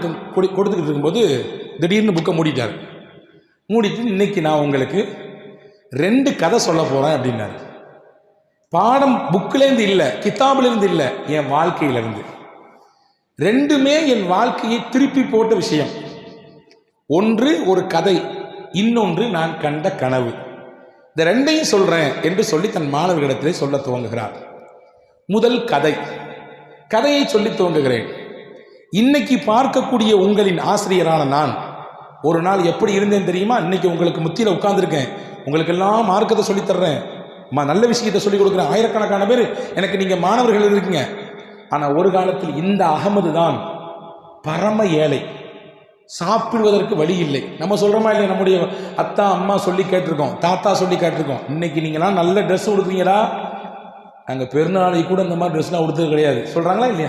கொடு கொடுத்துக்கிட்டு இருக்கும்போது திடீர்னு புக்கை மூடிட்டார். மூடிட்டு இன்னைக்கு நான் உங்களுக்கு ரெண்டு கதை சொல்ல போகிறேன் அப்படின்னாரு. பாடம் புக்கிலேருந்து இல்லை கித்தாபிலேருந்து இல்லை என் வாழ்க்கையிலேருந்து. ரெண்டுமே என் வாழ்க்கையை திருப்பி போட்ட விஷயம். ஒன்று ஒரு கதை இன்னொன்று நான் கண்ட கனவு. இந்த ரெண்டையும் சொல்கிறேன் என்று சொல்லி தன் மாணவர்களிடத்திலே சொல்ல துவங்குகிறார். முதல் கதை. கதையை சொல்லி துவங்குகிறேன். இன்னைக்கு பார்க்கக்கூடிய உங்களின் ஆசிரியரான நான். ஒரு நாள் எப்படி இருந்தேன் தெரியுமா? இன்னைக்கு உங்களுக்கு முத்தியில் உட்காந்துருக்கேன் உங்களுக்கு எல்லாம் மார்க்கத்தை சொல்லித் தர்றேன் நல்ல விஷயத்தை சொல்லிக் கொடுக்குறேன். ஆயிரக்கணக்கான பேர். எனக்கு நீங்கள் மாணவர்கள் இருக்கீங்க. ஆனால் ஒரு காலத்தில் இந்த அகமது தான் பரம ஏழை. சாப்பிடுவதற்கு வழி இல்லை. நம்ம சொல்கிறோமா இல்லை நம்முடைய அத்தா அம்மா சொல்லி கேட்டிருக்கோம். தாத்தா சொல்லி கேட்டிருக்கோம். இன்னைக்கு நீங்களாம் நல்ல ட்ரெஸ் கொடுக்குறீங்களா நாங்கள் பெருநாளைக்கு கூட இந்த மாதிரி ட்ரெஸ்லாம் கொடுத்தது கிடையாது. சொல்கிறாங்களா இல்லையா?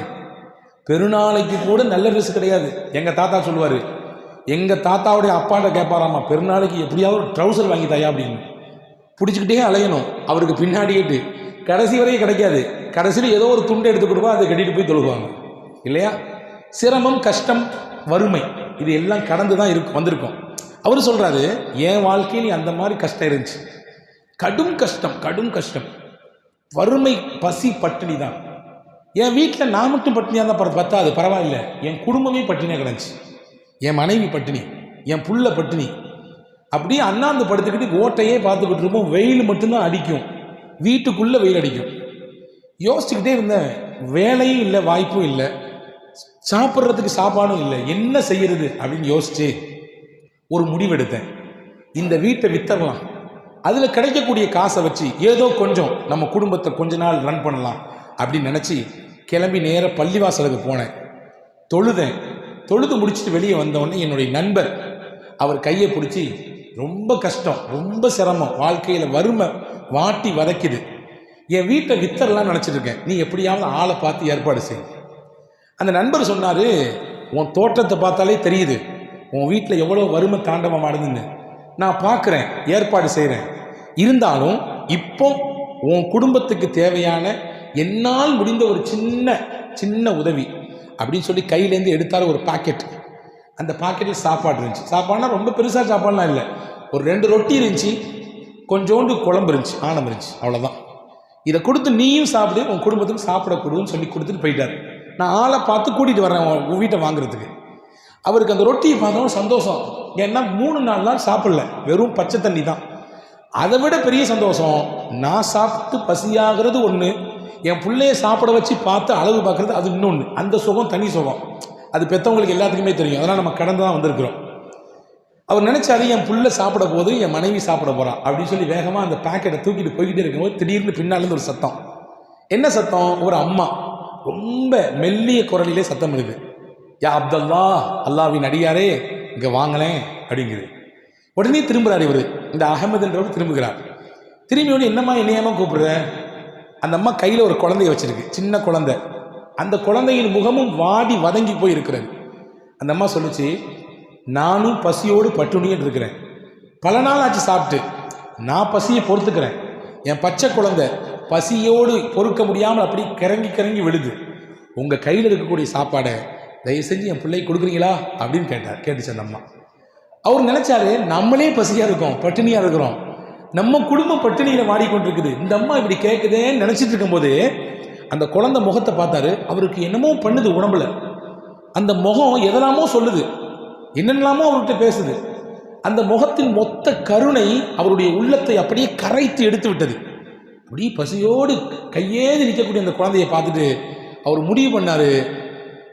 பெருநாளைக்கு கூட நல்ல ட்ரெஸ் கிடையாது. எங்கள் தாத்தா சொல்லுவார் எங்கள் தாத்தாவுடைய அப்பாட்ட கேட்பாராமா பெருநாளைக்கு எப்படியாவது ட்ரௌசர் வாங்கி தாயா அப்படின்னு. பிடிச்சிக்கிட்டே அலையணும். அவருக்கு பின்னாடிட்டு கடைசி வரையும் கிடைக்காது. கடைசியில் ஏதோ ஒரு துண்டை எடுத்து கொடுப்பா அதை கட்டிட்டு போய் தொழுவாங்க இல்லையா? சிரமம் கஷ்டம் வறுமை இது எல்லாம் கடந்து தான் இருக்கு வந்திருக்கும். அவர் சொல்கிறாரு என் வாழ்க்கையில் அந்த மாதிரி கஷ்டம் இருந்துச்சு. கடும் கஷ்டம் கடும் கஷ்டம். வறுமை பசி பட்டினி தான். என் வீட்டில் நான் மட்டும் பட்டினியாக தான் பர- பத்தாது பரவாயில்ல. என் குடும்பமே பட்டினியாக கிடந்துச்சு. என் மனைவி பட்டினி என் புள்ள பட்டினி. அப்படியே அண்ணாந்து படுத்துக்கிட்டு ஓட்டையே பார்த்துக்கிட்டு இருப்போம். வெயில் மட்டும்தான் அடிக்கும். வீட்டுக்குள்ளே வெயில் அடிக்கும். யோசிச்சுக்கிட்டே இருந்தேன். வேலையும் இல்லை வாய்ப்பும் இல்லை. சாப்பிட்றதுக்கு சாப்பாடும் இல்லை. என்ன செய்யறது அப்படின்னு யோசிச்சு ஒரு முடிவெடுத்தேன். இந்த வீட்டை வித்தரலாம். அதில் கிடைக்கக்கூடிய காசை வச்சு ஏதோ கொஞ்சம் நம்ம குடும்பத்தை கொஞ்ச நாள் ரன் பண்ணலாம். அப்படின்னு நினச்சி கிளம்பி நேராக பள்ளிவாசலுக்கு போனேன். தொழுதேன். தொழுது முடிச்சுட்டு வெளியே வந்தவொடனே என்னுடைய நண்பர் அவர் கையை பிடிச்சி ரொம்ப கஷ்டம் ரொம்ப சிரமம் வாழ்க்கையில் வறுமை வாட்டி வதைக்குது. என் வீட்டை வித்தரலாம் நினச்சிட்டு இருக்கேன். நீ எப்படியாவது ஆளை பார்த்து ஏற்பாடு செய். அந்த நண்பர் சொன்னார் உன் தோட்டத்தை பார்த்தாலே தெரியுது. உன் வீட்டில் எவ்வளோ வறுமை தாண்டவம் ஆடுதுன்னு. நான் பார்க்குறேன் ஏற்பாடு செய்கிறேன் இருந்தாலும் இப்போ உன் குடும்பத்துக்கு தேவையான என்னால் முடிந்த ஒரு சின்ன சின்ன உதவி அப்படின்னு சொல்லி கையிலேருந்து எடுத்தால் ஒரு பாக்கெட் அந்த பாக்கெட்டில் சாப்பாடு இருந்துச்சு. சாப்பாடுனா ரொம்ப பெருசாக சாப்பாடுலாம் இல்லை. ஒரு ரெண்டு ரொட்டி இருந்துச்சு. கொஞ்சோண்டு குழம்பு இருந்துச்சு. ஆனம் இருந்துச்சு. அவ்வளோதான் இதை கொடுத்து நீயும் சாப்பிடு உன் குடும்பத்துக்கு சாப்பிட கொடுன்னு சொல்லி கொடுத்துட்டு போயிட்டார். நான் ஆளை பார்த்து கூட்டிகிட்டு வரேன் உன் வீட்டை வாங்குறதுக்கு. அவருக்கு அந்த ரொட்டியை பார்த்தோம் சந்தோஷம். ஏன்னா மூணு நாள் நாள் சாப்பிடல. வெறும் பச்சை தண்ணி தான். அதை விட பெரிய சந்தோஷம் நான் சாப்பிட்டு பசியாகிறது ஒன்று என் பிள்ளைய சாப்பிட வச்சு பார்த்து அளவு பார்க்குறது அது இன்னொன்று அந்த சுகம் தனி சுகம். அது பெற்றவங்களுக்கு எல்லாத்துக்குமே தெரியும். அதெல்லாம் நம்ம கடந்து தான் வந்திருக்கிறோம். அவர் நினைச்சாரு என் புள்ள சாப்பிட போது என் மனைவி சாப்பிட போகிறான் அப்படின்னு சொல்லி வேகமாக அந்த பாக்கெட்டை தூக்கிட்டு போய்கிட்டே இருக்கும்போது திடீர்னு பின்னாலேருந்து ஒரு சத்தம். என்ன சத்தம்? ஒரு அம்மா. ரொம்ப மெல்லிய குரலிலே சத்தம் இருக்கு. யா அப்தல்லா அல்லாவின் அடியாரே இங்கே வாங்களேன் அப்படிங்குது. உடனே திரும்புகிறார் இவர். இந்த அகமதுன்றவர் திரும்புகிறார். திரும்பி உடனே என்னம்மா என்னையாம கூப்பிடுற? அந்த அம்மா கையில் ஒரு குழந்தைய வச்சிருக்கு. சின்ன குழந்தை. அந்த குழந்தையின் முகமும் வாடி வதங்கி போய் இருக்கிறது அந்த அம்மா சொல்லுச்சு நானும் பசியோடு பட்டுணியன் இருக்கிறேன். பல நாள் ஆச்சு சாப்பிட்டு. நான் பசியை பொறுத்துக்கிறேன். என் பச்சை குழந்தை பசியோடு பொறுக்க முடியாமல் அப்படி கிறங்கி கிறங்கி விழுது. உங்கள் கையில் இருக்கக்கூடிய சாப்பாடை தயவு செஞ்சு என் பிள்ளை கொடுக்குறீங்களா? அப்படின்னு கேட்டார் கேட்டுச்சு அந்த அம்மா. அவர் நினைச்சாரு நம்மளே பசியாக இருக்கோம் பட்டினியாக இருக்கிறோம். நம்ம குடும்பம் பட்டினியில் வாடிக்கொண்டிருக்குது. இந்த அம்மா இப்படி கேட்குதேன்னு நினச்சிட்டு இருக்கும்போது அந்த குழந்தை முகத்தை பார்த்தாரு. அவருக்கு என்னமோ பண்ணுது உடம்புல. அந்த முகம் எதெல்லாமோ சொல்லுது. என்னென்னலாமோ அவர்கிட்ட பேசுது. அந்த முகத்தின் மொத்த கருணை அவருடைய உள்ளத்தை அப்படியே கரைத்து எடுத்து விட்டது. அப்படியே பசியோடு கையேந்து நிற்கக்கூடிய அந்த குழந்தையை பார்த்துட்டு அவர் முடிவு பண்ணார்.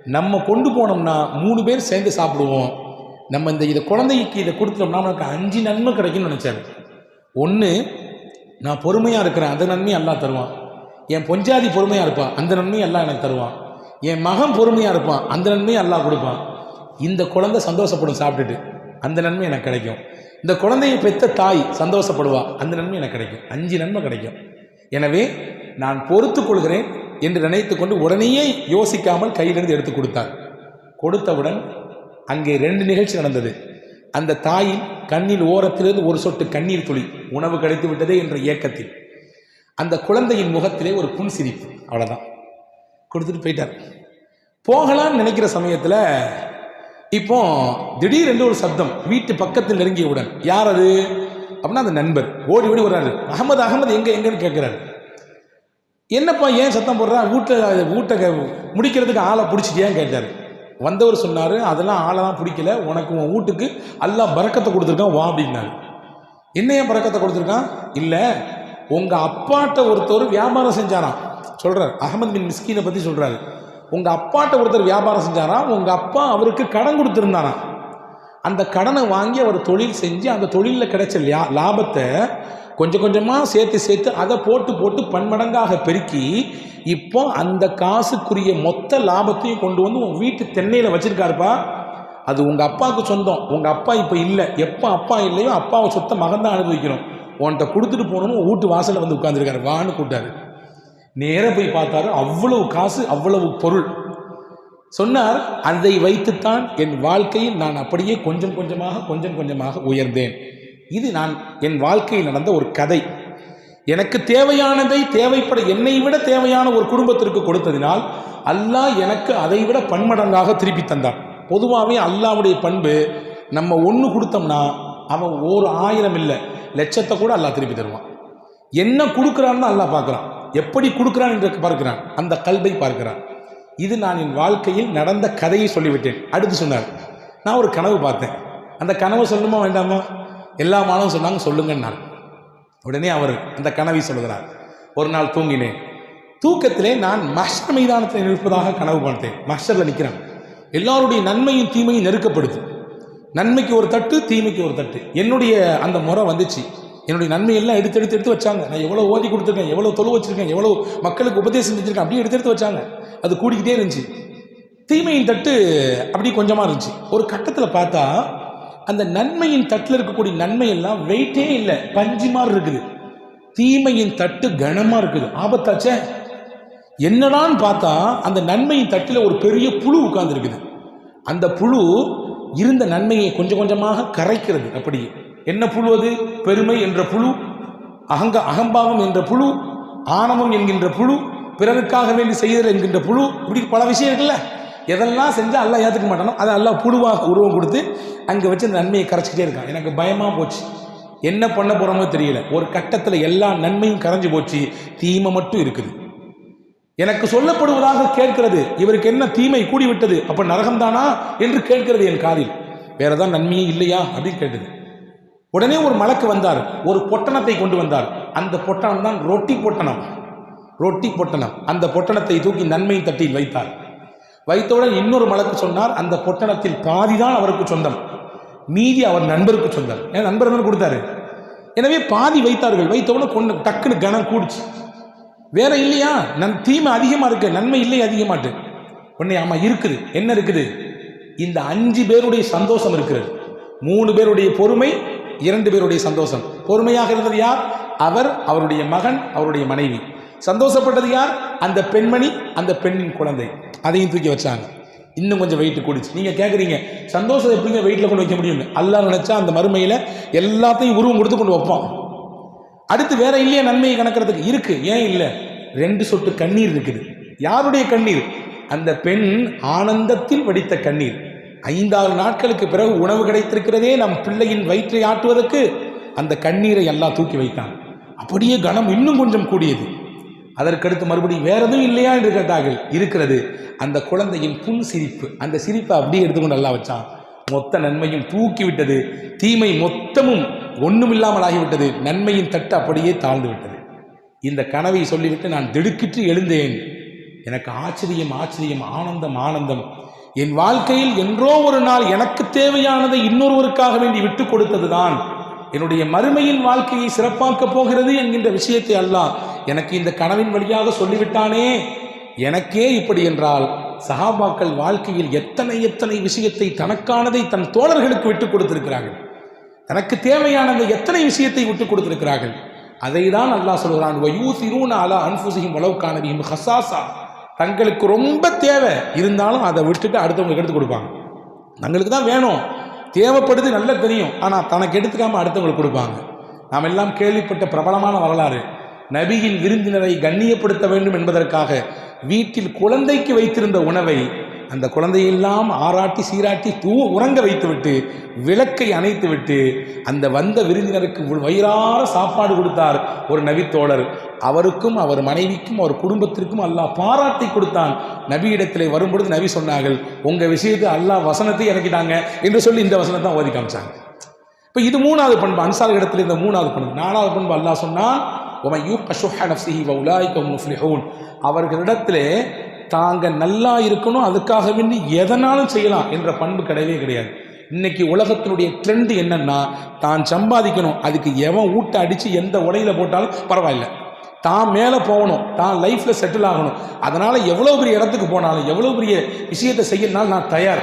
நம்ம கொண்டு போனோம்னா மூணு பேர் சேர்ந்து சாப்பிடுவோம். நம்ம இந்த இதை குழந்தைக்கு இதை கொடுத்துட்டோம்னா நமக்கு அஞ்சு நன்மை கிடைக்கும்னு நினச்சாரு. ஒன்று நான் பொறுமையாக இருக்கிறேன் அந்த நன்மையும் எல்லாம் தருவான். என் பொஞ்சாதி பொறுமையாக இருப்பான் அந்த நன்மையும் எல்லாம் எனக்கு தருவான். என் மகன் பொறுமையாக இருப்பான் அந்த நன்மையும் எல்லாம் கொடுப்பான். இந்த குழந்தை சந்தோஷப்படும் சாப்பிட்டுட்டு அந்த நன்மை எனக்கு கிடைக்கும். இந்த குழந்தையை பெற்ற தாய் சந்தோஷப்படுவா அந்த நன்மை எனக்கு கிடைக்கும். அஞ்சு நன்மை கிடைக்கும். எனவே நான் பொறுத்து கொள்கிறேன் என்று நினைத்து கொண்டு உடனேயே யோசிக்காமல் கையிலிருந்து எடுத்து கொடுத்தார். கொடுத்தவுடன் அங்கே ரெண்டு நிகழ்ச்சி நடந்தது. அந்த தாயின் கண்ணில் ஓரத்திலிருந்து ஒரு சொட்டு கண்ணீர் துளி உணவு கிடைத்து விட்டதே என்ற ஏக்கத்தில். அந்த குழந்தையின் முகத்திலே ஒரு புன் சிரிப்பு அவ்வளோதான் கொடுத்துட்டு போயிட்டார். போகலான்னு நினைக்கிற சமயத்தில் இப்போ திடீரென்று ஒரு சப்தம் வீட்டு பக்கத்தில் நெருங்கியவுடன் யார் அது அப்படின்னா அந்த நண்பர் ஓடி ஓடி வர்றாரு. அகமது அகமது எங்கே எங்கன்னு கேட்குறாரு. என்னப்பா ஏன் சத்தம் போடுறா? வீட்டை வீட்டை முடிக்கிறதுக்கு ஆளை பிடிச்சிட்டியான்னு கேட்டார். வந்தவர் சொன்னார் அதெல்லாம் ஆளெல்லாம் பிடிக்கல. உனக்கு உன் வீட்டுக்கு எல்லாம் பறக்கத்தை கொடுத்துருக்கான் வா அப்படின்னாரு. என்ன ஏன் பறக்கத்தை கொடுத்துருக்கான்? இல்லை உங்கள் அப்பாட்ட ஒருத்தர் வியாபாரம் செஞ்சாராம். சொல்கிறார் அகமது பின் மிஸ்கீனை பற்றி சொல்கிறாரு உங்கள் அப்பாட்ட ஒருத்தர் வியாபாரம் செஞ்சாராம் உங்கள் அப்பா அவருக்கு கடன் கொடுத்துருந்தாராம். அந்த கடனை வாங்கி அவர் தொழில் செஞ்சு அந்த தொழிலில் கிடைச்ச லாபத்தை கொஞ்சம் கொஞ்சமாக சேர்த்து சேர்த்து அதை போட்டு போட்டு பன்மடங்காக பெருக்கி இப்போ அந்த காசுக்குரிய மொத்த லாபத்தையும் கொண்டு வந்து உன் வீட்டு தென்னையில் வச்சுருக்காருப்பா. அது உங்கள் அப்பாவுக்கு சொந்தம். உங்கள் அப்பா இப்போ இல்லை. எப்போ அப்பா இல்லையோ அப்பாவை சொத்தை மகன் தான் அனுபவிக்கணும். உன்கிட்ட கொடுத்துட்டு போகணும்னு வீட்டு வாசலில் வந்து உட்காந்துருக்காரு வான்னு கூப்பிட்டாரு. நேராக போய் பார்த்தாரு. அவ்வளவு காசு அவ்வளவு பொருள். சொன்னார் அதை வைத்துத்தான் என் வாழ்க்கையில் நான் அப்படியே கொஞ்சம் கொஞ்சமாக கொஞ்சம் கொஞ்சமாக உயர்ந்தேன். இது நான் என் வாழ்க்கையில் நடந்த ஒரு கதை. எனக்கு தேவையானதை தேவைப்பட என்னை விட தேவையான ஒரு குடும்பத்திற்கு கொடுத்ததினால் அல்லாஹ் எனக்கு அதை விட பன்மடங்காக திருப்பி தந்தான். பொதுவாகவே அல்லாவுடைய பண்பு நம்ம ஒன்று கொடுத்தோம்னா அவன் ஒரு ஆயிரம் இல்லை லட்சத்தை கூட அல்லாஹ் திருப்பி தருவான். என்ன கொடுக்குறான்னு அல்லாஹ் பார்க்குறான். எப்படி கொடுக்குறான் என்று பார்க்கிறான். அந்த கல்வை பார்க்கிறான். இது நான் என் வாழ்க்கையில் நடந்த கதையை சொல்லிவிட்டேன். அடுத்து சொன்னார். நான் ஒரு கனவு பார்த்தேன். அந்த கனவு சொல்லணுமா வேண்டாமா? எல்லா மாணவரும் சொன்னாங்க சொல்லுங்கன்னார். உடனே அவர் அந்த கனவை சொல்கிறார் ஒரு நாள் தூங்கினேன். தூக்கத்திலே நான் மஷர் மைதானத்தில் நிற்பதாக கனவு பார்த்தேன். மஷரில் நிற்கிறேன் எல்லாருடைய நன்மையும் தீமையும் நெருக்கப்படுது. நன்மைக்கு ஒரு தட்டு தீமைக்கு ஒரு தட்டு. என்னுடைய அந்த முறை வந்துச்சு. என்னுடைய நன்மையெல்லாம் எடுத்து எடுத்து எடுத்து வச்சாங்க. நான் எவ்வளோ ஓதி கொடுத்துருக்கேன் எவ்வளோ தொழு வச்சுருக்கேன் எவ்வளோ மக்களுக்கு உபதேசம் செஞ்சுருக்கேன் அப்படியே எடுத்து எடுத்து வச்சாங்க. அது கூடிக்கிட்டே இருந்துச்சு. தீமையின் தட்டு அப்படி கொஞ்சமாக இருந்துச்சு. ஒரு கட்டத்தில் பார்த்தா அந்த நன்மையின் தட்டில் இருக்கக்கூடிய நன்மை எல்லாம் வெயிட்டே இல்லை. பஞ்சு மாதிரி இருக்குது. தீமையின் தட்டு கனமாக இருக்குது. ஆபத்தாச்சே? என்னடான்னு பார்த்தா அந்த நன்மையின் தட்டில் ஒரு பெரிய புழு உட்கார்ந்துருக்குது. அந்த புழு இருந்த நன்மையை கொஞ்சம் கொஞ்சமாக கரைக்கிறது. அப்படி என்ன புழு அது? பெருமை என்ற புழு அகங்க அகம்பாவம் என்ற புழு ஆணவம் என்கின்ற புழு பிறருக்காக வேண்டி செய்தல் என்கின்ற புழு இப்படி பல விஷயம் இருக்குல்ல. எதெல்லாம் செஞ்சால் எல்லாம் ஏற்றுக்க மாட்டானோ அதை எல்லாம் புழுவாக உருவம் கொடுத்து அங்கே வச்சு அந்த நன்மையை கரைச்சிக்கிட்டே இருக்கான். எனக்கு பயமாக போச்சு. என்ன பண்ண போகிறோமோ தெரியல. ஒரு கட்டத்தில் எல்லா நன்மையும் கரைஞ்சு போச்சு. தீமை மட்டும் இருக்குது. எனக்கு சொல்லப்படுவதாக கேட்கிறது. இவருக்கு என்ன தீமை கூடிவிட்டது? அப்போ நரகம்தானா என்று கேட்கிறது என் காதில். வேற ஏதாவது நன்மையே இல்லையா அப்படின்னு கேட்டது. உடனே ஒரு மலக்கு வந்தார். ஒரு பொட்டணத்தை கொண்டு வந்தார். அந்த பொட்டணம் தான் ரொட்டி பொட்டணம். ரொட்டி பொட்டணம். அந்த பொட்டணத்தை தூக்கி நன்மை தட்டில் வைத்தார். வைத்தவுடன் இன்னொரு மலக்கு சொன்னார் அந்த பொட்டணத்தில் பாதிதான் அவருக்கு சொந்தம். மீதி அவர் நண்பருக்கு சொந்தம். ஏன் நண்பர் கொடுத்தாரு. எனவே பாதி வைத்தார்கள். வைத்தவுடன் கொண்டு டக்குன்னு கனம் கூடுச்சு. வேற இல்லையா? நன் தீமை அதிகமா இருக்கு. நன்மை இல்லை அதிகமாட்டு. உன்னை ஆமா இருக்குது. என்ன இருக்குது? இந்த அஞ்சு பேருடைய சந்தோஷம் இருக்கிறது. மூணு பேருடைய பொறுமை இரண்டு பேருடைய சந்தோஷம். பொறுமையாக இருந்தது யார்? அவர் அவருடைய மகன் அவருடைய மனைவி. சந்தோஷப்பட்டது யார்? அந்த பெண்மணி அந்த பெண்ணின் குழந்தை. அதையும் தூக்கி வச்சாங்க. இன்னும் கொஞ்சம் வெயிட் கூடிச்சு. நீங்கள் கேட்குறீங்க சந்தோஷம் எப்படிங்க வெயிட்டில் கொண்டு வைக்க முடியும் அல்லா நினச்சா அந்த மறுமையில் எல்லாத்தையும் உருவம் கொடுத்து கொண்டு வைப்போம் அடுத்து வேற இல்லையா நன்மையை கணக்கிறதுக்கு. இருக்கு. ஏன் இல்லை? ரெண்டு சொட்டு கண்ணீர் இருக்குது. யாருடைய கண்ணீர்? அந்த பெண் ஆனந்தத்தில் வடித்த கண்ணீர். ஐந்தாறு நாட்களுக்கு பிறகு உணவு கிடைத்திருக்கிறதே நம் பிள்ளையின் வயிற்றை ஆட்டுவதற்கு அந்த கண்ணீரை எல்லாம் தூக்கி வைத்தான். அப்படியே கனம் இன்னும் கொஞ்சம் கூடியது. அதற்கடுத்து மறுபடியும் வேற எதுவும் இல்லையா என்று கேட்டார்கள். இருக்கிறது. அந்த குழந்தையின் புன் சிரிப்பு. அந்த சிரிப்பை அப்படியே எடுத்துக்கொண்டு நல்லா வச்சான். மொத்த நன்மையும் தூக்கி விட்டது. தீமை மொத்தமும் ஒண்ணுமில்லாமல் ஆகிவிட்டது. நன்மையின் தட்டு அப்படியே தாழ்ந்து விட்டது. இந்த கனவை சொல்லிவிட்டு நான் திடுக்கிட்டு எழுந்தேன். எனக்கு ஆச்சரியம் ஆச்சரியம் ஆனந்தம் ஆனந்தம். என் வாழ்க்கையில் என்றோ ஒரு நாள் எனக்கு தேவையானதை இன்னொருவருக்காக வேண்டி விட்டு கொடுத்ததுதான். என்னுடைய மறுமையின் வாழ்க்கையை சிறப்பாக்கப் போகிறது என்கின்ற விஷயத்தை அல்லாஹ் எனக்கு இந்த கனவின் வழியாக சொல்லிவிட்டானே. எனக்கே இப்படி என்றால் சஹாபாக்கள் வாழ்க்கையில் எத்தனை எத்தனை விஷயத்தை தனக்கானதை தன் தோழர்களுக்கு விட்டுக் கொடுத்திருக்கிறார்கள். தனக்கு தேவையானதை எத்தனை விஷயத்தை விட்டுக் கொடுத்திருக்கிறார்கள். அதை தான் அல்லாஹ் சொல்கிறான் வயூசிரூன அலா அன்ஃபுசிஹிம் வலவுக்கானபிஹிம் ஹசாசா தங்களுக்கு ரொம்ப தேவை இருந்தாலும் அதை விட்டுட்டு அடுத்தவங்களுக்கு எடுத்து கொடுப்பாங்க. தங்களுக்கு தான் வேணும். தேவைப்படுது நல்லா தெரியும். ஆனால் தனக்கு எடுத்துக்காமல் அடுத்தவங்களுக்கு கொடுப்பாங்க. நாம் எல்லாம் கேள்விப்பட்ட பிரபலமான வரலாறு. நபியின் விருந்தினரை கண்ணியப்படுத்த வேண்டும் என்பதற்காக வீட்டில் குழந்தைக்கு வைத்திருந்த உணவை அந்த குழந்தையெல்லாம் ஆராட்டி சீராட்டி தூ உறங்க வைத்துவிட்டு விளக்கை அணைத்துவிட்டு அந்த வந்த விருந்தினருக்கு வயிறார சாப்பாடு கொடுத்தார் ஒரு நபித்தோழர். அவருக்கும் அவர் மனைவிக்கும் அவர் குடும்பத்திற்கும் அல்லாஹ் பாராட்டி கொடுத்தான். நபியிடத்திலே வரும்பொழுது நபி சொன்னார்கள் உங்கள் விஷயத்தை அல்லாஹ் வசனத்தை இறக்கிட்டாங்க என்று சொல்லி இந்த வசனத்தை ஓதி காமிச்சாங்க. இப்போ இது மூணாவது பண்பு. அன்சார் இடத்துல இந்த மூணாவது பண்பு. நாலாவது பண்பு அல்லாஹ் சொன்னான் உமை யூ வ அவர்களிடத்திலே தாங்க நல்லா இருக்கணும் அதுக்காக வேண்டி எதனாலும் செய்யலாம் என்ற பண்பு கிடையவே கிடையாது. இன்னைக்கு உலகத்தினுடைய ட்ரெண்ட் என்னன்னா தான் சம்பாதிக்கணும் அதுக்கு எவன் ஊட்ட அடித்து எந்த உடையில போட்டாலும் பரவாயில்ல. தான் மேலே போகணும் தான் லைஃப்பில் செட்டில் ஆகணும். அதனால் எவ்வளோ பெரிய இடத்துக்கு போனாலும் எவ்வளோ பெரிய விஷயத்தை செய்யணும்னாலும் நான் தயார்.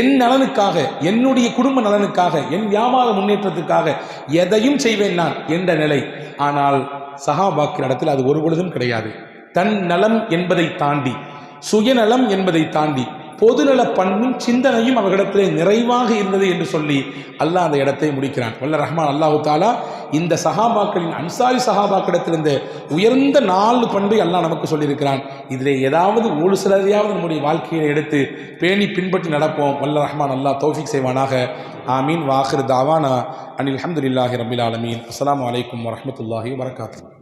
என் நலனுக்காக என்னுடைய குடும்ப நலனுக்காக என் வியாபார முன்னேற்றத்துக்காக எதையும் செய்வேன் நான் என்ற நிலை. ஆனால் சஹாபாக்கிற இடத்தில் அது ஒரு பொழுதும் கிடையாது. தன் நலம் என்பதை தாண்டி சுயநலம் என்பதை தாண்டி பொதுநல பண்பும் சிந்தனையும் அவர்களிடத்திலே நிறைவாக இருந்தது என்று சொல்லி அல்லாஹ் அந்த இடத்தை முடிக்கிறான். வல்ல ரஹ்மான் அல்லாஹு தாலா இந்த சஹாபாக்களின் அன்சாரி சஹாபாக்களிடத்திலிருந்து உயர்ந்த நாலு பண்பை அல்லாஹ் நமக்கு சொல்லியிருக்கிறான். இதில் ஏதாவது ஒரு சிலரையாவது நம்முடைய வாழ்க்கையை எடுத்து பேணி பின்பற்றி நடப்போம். வல்ல ரஹ்மான் அல்லாஹ் தோஃபிக் செய்வானாக. ஆமீன். வாஹிர் தாவானா. அனில் அஹமதுல்லாஹி ரபில் ஆலமீன். அஸ்லாம் அலைக்கும் வரமத்துல்லாஹி வரகாத்து